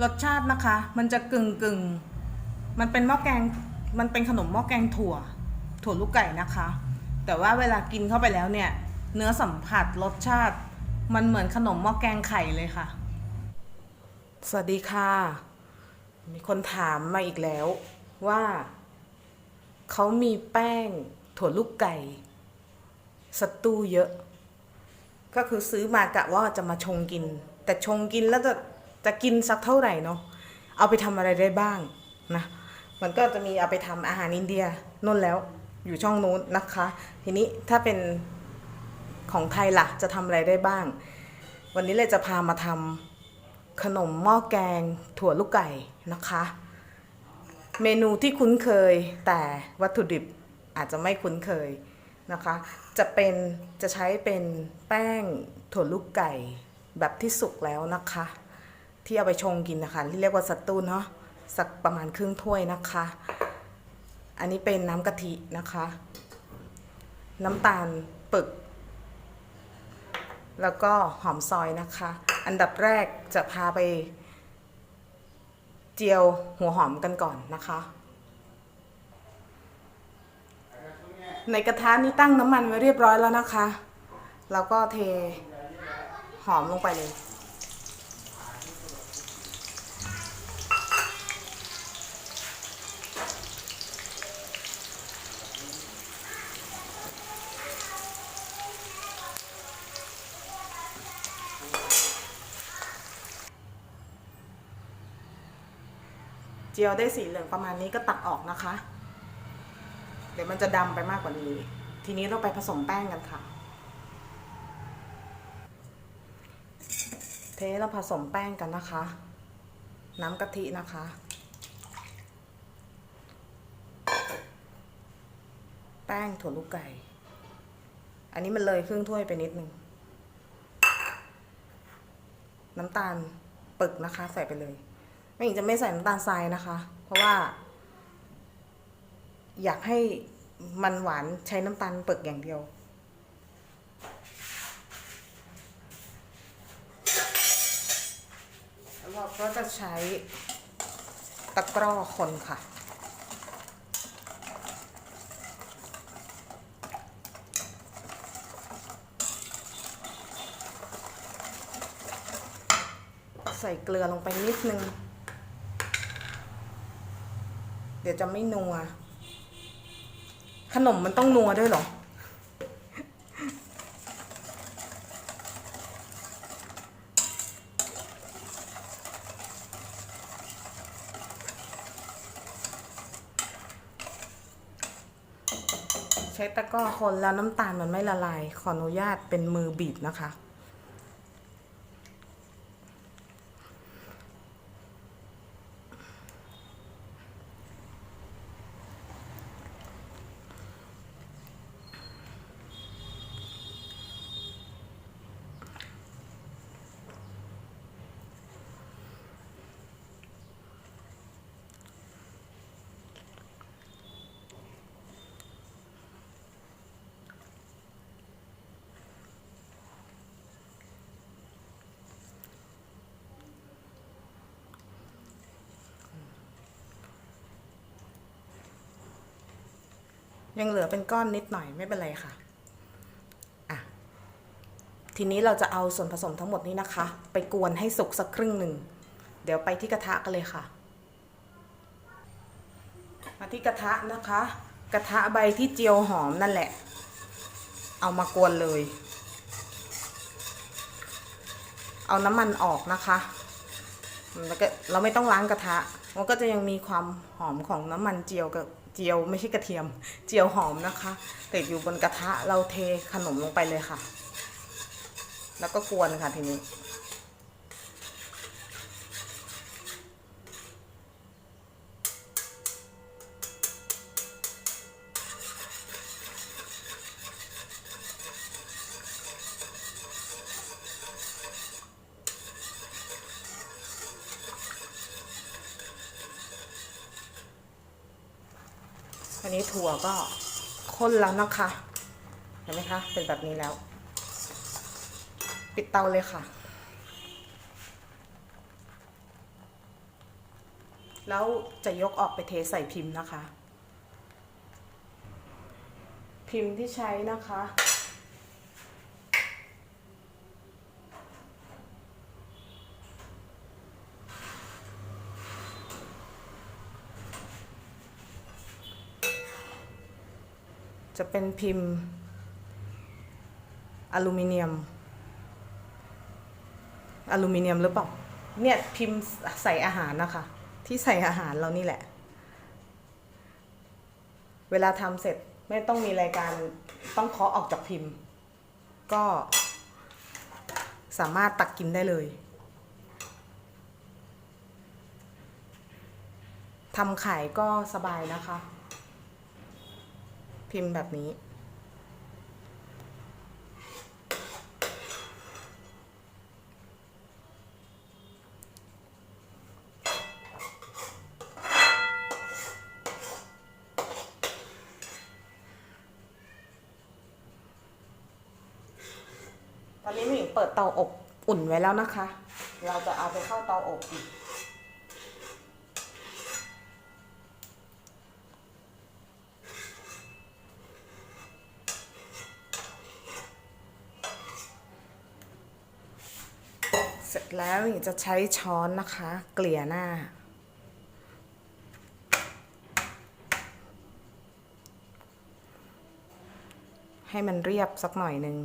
รสชาตินะคะ มันจะกึ่งกึ่งมันเป็นหม้อแกง มันเป็นขนมหม้อแกงถั่ว ถั่วลูกไก่นะคะ แต่ว่าเวลากินเข้าไปแล้วเนี่ย เนื้อสัมผัสรสชาติ มันเหมือนขนมหม้อแกงไข่เลยค่ะ สวัสดีค่ะ มีคนถามมาอีกแล้วว่า เขามีแป้งถั่วลูกไก่สตูเยอะ ก็คือซื้อมากะว่าจะมาชงกิน แต่ชงกินแล้วจะ จะกินสักเท่าไหร่เนาะเอาไปทำอะไรได้บ้างนะมันก็จะมีเอาไปทำอาหารอินเดียนู่นแล้วอยู่ช่องนู้นนะคะ ทีนี้ถ้าเป็นของไทยล่ะจะทำอะไรได้บ้าง วันนี้เลยจะพามาทำขนมหม้อแกงถั่วลูกไก่นะคะ เมนูที่คุ้นเคยแต่วัตถุดิบอาจจะไม่คุ้นเคยนะคะ จะเป็นจะใช้เป็นแป้งถั่วลูกไก่แบบที่สุกแล้วนะคะ ที่เอาไปชงกินนะคะ ที่เรียกว่าสตูนเนาะสักประมาณครึ่งถ้วยนะคะ อันนี้เป็นน้ำกะทินะคะ น้ำตาลปึก แล้วก็หอมซอยนะคะ อันดับแรกจะพาไป เจียวหัวหอมกันก่อนนะคะ ในกระทะนี้ตั้งน้ำมันไว้เรียบร้อยแล้วนะคะ แล้วก็เทหอมลงไปเลย เจียวได้สีเหลืองประมาณนี้ก็ตักออกนะคะ เดี๋ยวมันจะดำไปมากกว่านี้ ทีนี้เราไปผสมแป้งกันค่ะ เทเราผสมแป้งกันนะคะ น้ำกะทินะคะแป้งถั่วลูกไก่ อันนี้มันเลยครึ่งถ้วยไปนิดนึง น้ำตาลปึกนะคะ ใส่ไปเลย หญิงจะไม่ใส่น้ำตาลทรายนะคะ เพราะว่า อยากให้มันหวานใช้น้ำตาลเปึกอย่างเดียวแล้วเราก็จะใช้ตะกร้อคนค่ะใส่เกลือลงไปนิดนึง เดี๋ยวจะไม่นัว ขนมมันต้องนัวด้วยหรอ ใช้ตะกร้อคนแล้วน้ำตาลมันไม่ละลาย ขออนุญาตเป็นมือบีบนะคะ ยังเหลือเป็นก้อนนิดหน่อยไม่เป็นไรค่ะอะ ทีนี้เราจะเอาส่วนผสมทั้งหมดนี้นะคะ ไปกวนให้สุกสักครึ่งหนึ่ง เดี๋ยวไปที่กระทะกันเลยค่ะ มาที่กระทะนะคะ กระทะใบที่เจียวหอมนั่นแหละ เอามากวนเลย เอาน้ำมันออกนะคะแล้วก็เราไม่ต้องล้างกระทะ มันก็จะยังมีความหอมของน้ำมันเจียวกับ เจียวไม่ใช่กระเทียม เจียวหอมนะคะติดอยู่บนกระทะเราเทขนมลงไปเลยค่ะ แล้วก็กวนค่ะทีนี้ นนี้ถั่วก็ข้นแล้วนะคะ เห็นไหมคะ เป็นแบบนี้แล้ว ปิดเตาเลยค่ะ แล้วจะยกออกไปเทใส่พิมพ์นะคะ พิมพ์ที่ใช้นะคะ จะเป็นพิมพ์อลูมิเนียม อลูมิเนียมหรือเปล่า เนี่ยพิมพ์ใส่อาหารนะคะ ที่ใส่อาหารเรานี่แหละ เวลาทำเสร็จไม่ต้องมีรายการต้องเคาะออกจากพิมพ์ ก็สามารถตักกินได้เลยทำขายก็สบายนะคะ พิมพ์แบบนี้ ตอนนี้หมิงเปิดเตาอบอุ่นไว้แล้วนะคะ เราจะเอาไปเข้าเตาอบอีก เสร็จ แล้วหมิงจะใช้ช้อนนะคะ เกลี่ยหน้า ให้มันเรียบสักหน่อยหนึ่ง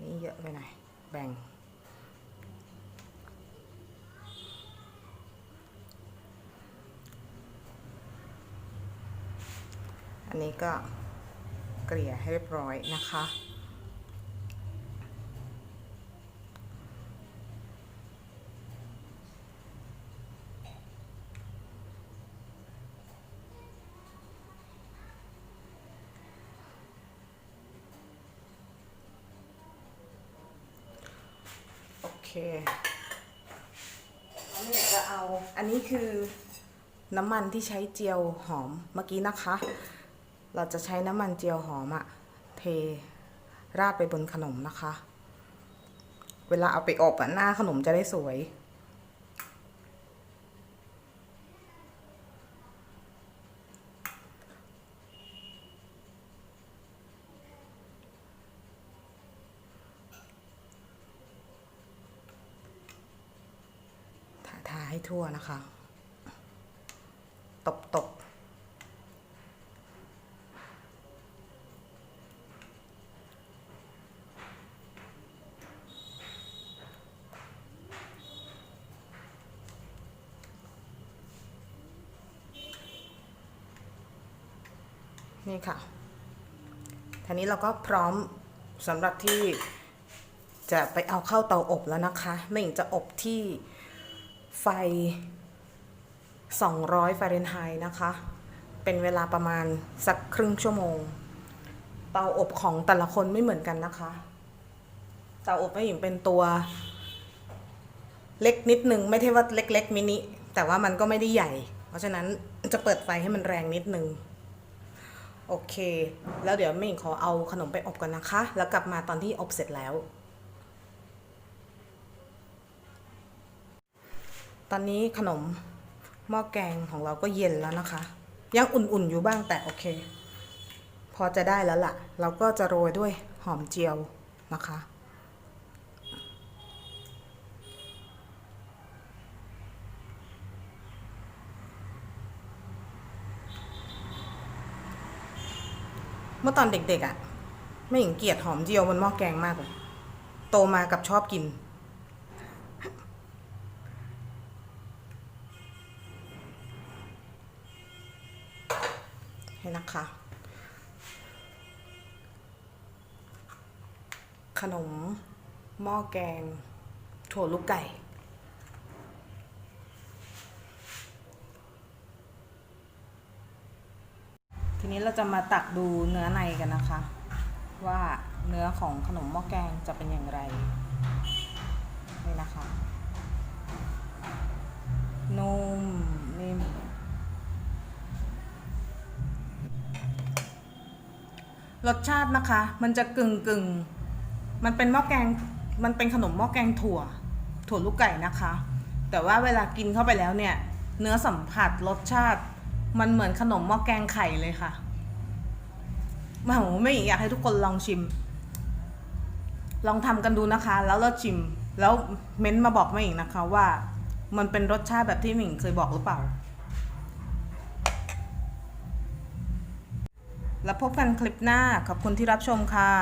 นี่เยอะไปหน่อยแบ่งอันนี้ก็เกลี่ยให้เรียบร้อยนะคะ อเคนี่จะเอา อันนี้คือน้ำมันที่ใช้เจียวหอมเมื่อกี้นะคะ เราจะใช้น้ำมันเจียวหอมอะเทราดไปบนขนมนะคะ เวลาเอาไปอบอะหน้าขนมจะได้สวย ทา ทั่วนะคะ ตบตบนี่ค่ะทีนี้เราก็พร้อมสำหรับที่จะไปเอาเข้าเตาอบแล้วนะคะ ไม่หญิงจะอบที่ ไฟ 200ฟาเรนไฮต์นะคะ เป็นเวลาประมาณสักครึ่งชั่วโมง เตาอบของแต่ละคนไม่เหมือนกันนะคะ เตาอบแม่หญิงเป็นตัว เล็กนิดนึง ไม่ใช่ว่าเล็ก ๆ มินิ แต่ว่ามันก็ไม่ได้ใหญ่ เพราะฉะนั้นจะเปิดไฟให้มันแรงนิดนึงโอเค แล้วเดี๋ยวแม่หญิงขอเอาขนมไปอบกันนะคะ แล้วกลับมาตอนที่อบเสร็จแล้ว อนนี้ขนมหม้อแกงของเราก็เย็นแล้วนะคะ ยังอุ่นๆอยู่บ้างแต่โอเค พอจะได้แล้วล่ะ เราก็จะโรยด้วยหอมเจียวนะคะ เมื่อตอนเด็กๆอะ่ะ ไม่เห็นเกลียดหอมเจียวบนหม้อแกงมากเลยโตมากับชอบกิน นะคะ ขนมหม้อแกง ถั่วลูกไก่ ทีนี้เราจะมาตักดูเนื้อในกันนะคะ ว่าเนื้อของขนมหม้อแกงจะเป็นอย่างไรนี่นะคะ รสชาตินะคะ มันจะกึ่งกึ่งมันเป็นหม้อแกง มันเป็นขนมหม้อแกงถั่ว ถั่วลูกไก่นะคะ แต่ว่าเวลากินเข้าไปแล้วเนี่ย เนื้อสัมผัสรสชาติ มันเหมือนขนมหม้อแกงไข่เลยค่ะมาโหไม่อยากให้ทุกคนลองชิม ลองทำกันดูนะคะ แล้วเราชิม แล้วเม้นต์มาบอกมาอีกนะคะว่า มันเป็นรสชาติแบบที่หมิงเคยบอกหรือเปล่า แล้วพบกันคลิปหน้า ขอบคุณที่รับชมค่ะ